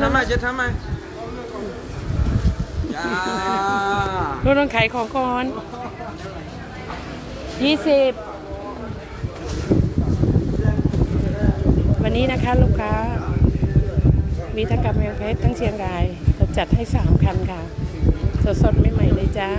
ทำไมเจ๊ทำไมจ้าเราต้องขายของก่อนยี่สิบวันนี้นะคะลูกค้า มีทั้งกำแพงเพชรทั้งเชียงราย เราจัดให้สามคันค่ะ สดสดๆใหม่ๆเลยจ้า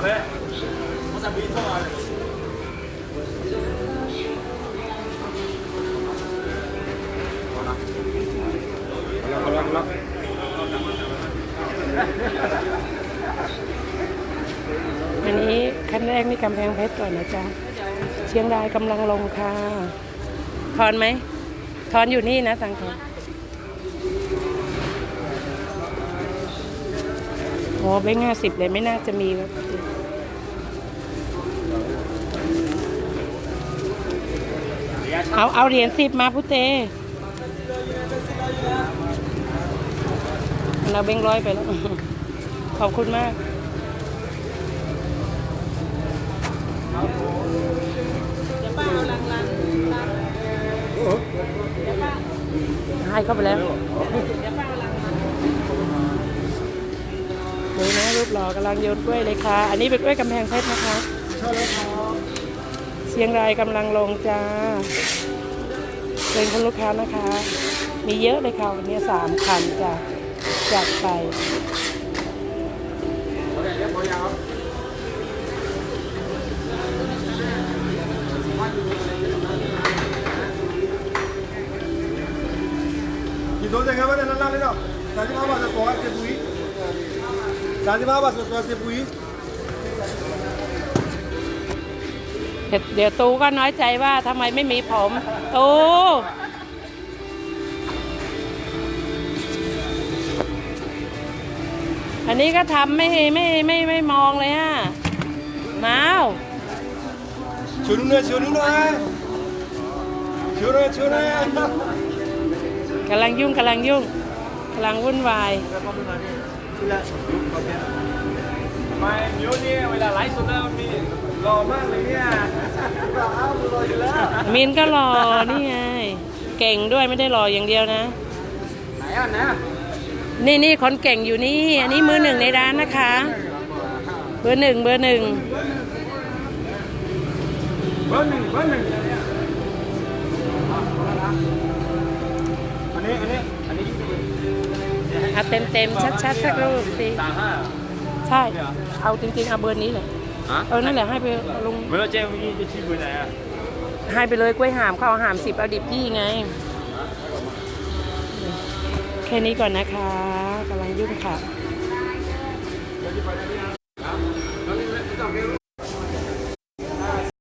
อันนี้ขั้นแรกนี่กำแพงเพชรก่อนนะจ๊ะ เชียงรายกำลังลงค่ะ ทอนไหม ทอนอยู่นี่นะตังทอนโอ้เบ้งห้าสิบเลยไม่น่าจะมีแบบ เอาเอาเหรียญสิบมาพุเตเราเบ้งร้อยไปแล้ว ขอบคุณมากให้เข้าไปแล้วนี่นะรูปหล่อกำลังโยนกล้วยเลยค่ะ อันนี้เป็นกล้วยกำแพงเพชรนะคะ เชียงรายกำลังลงจ้า เป็นคุณลูกค้านะคะ มีเยอะเลยค่ะวันนี้สามคันจ้ะจัดไปกี่ตัวจังครับว่านั่นนั่นเลยเนาะสามสิบห้าบาทจะสองเซปุยสามสิบห้าบาทจะสองเซปุย เดี๋ยวเดี๋ยวตูก็น้อยใจว่าทำไมไม่มีผมตูอันนี้ก็ทำไม่ไม่ไม่ไม่มองเลยอะม้าวชูนุ่นเลยชูนุ่นเลยชูเลยชูเลยกำลังยุ่งกำลังยุ่งกำลังวุ่นวาย ไม่มิวนี่เวลาไลฟ์สดแล้วมีหล่อมากเลยเนี่ยอ้าวรออยู่แล้วมินก็รอนี่ไง เก่งด้วยไม่ได้รออย่างเดียวนะ ไหนอะนะนี่นี่คนเก่งอยู่นี่ อันนี้มือหนึ่งในร้านนะคะ เบอร์หนึ่งเบอร์หนึ่งเบอร์หนึ่งเบอร์หนึ่งอันนี้อันนี้อันนี้เอาเต็มเต็มชัดชัดๆสักรูปสิสามห้า ใช่ เอาจริงๆเอาเบอร์นี้เลยฮะเออนั่นแหละให้ไปลงเมื่อเจ๊เมื่อกี้จะชี้ไปไหนอะให้ไปเลยกล้วยหามเข้าวหามสิบเอาดิบยี่ไง แค่นี้ก่อนนะคะกำลังยุ่งค่ะ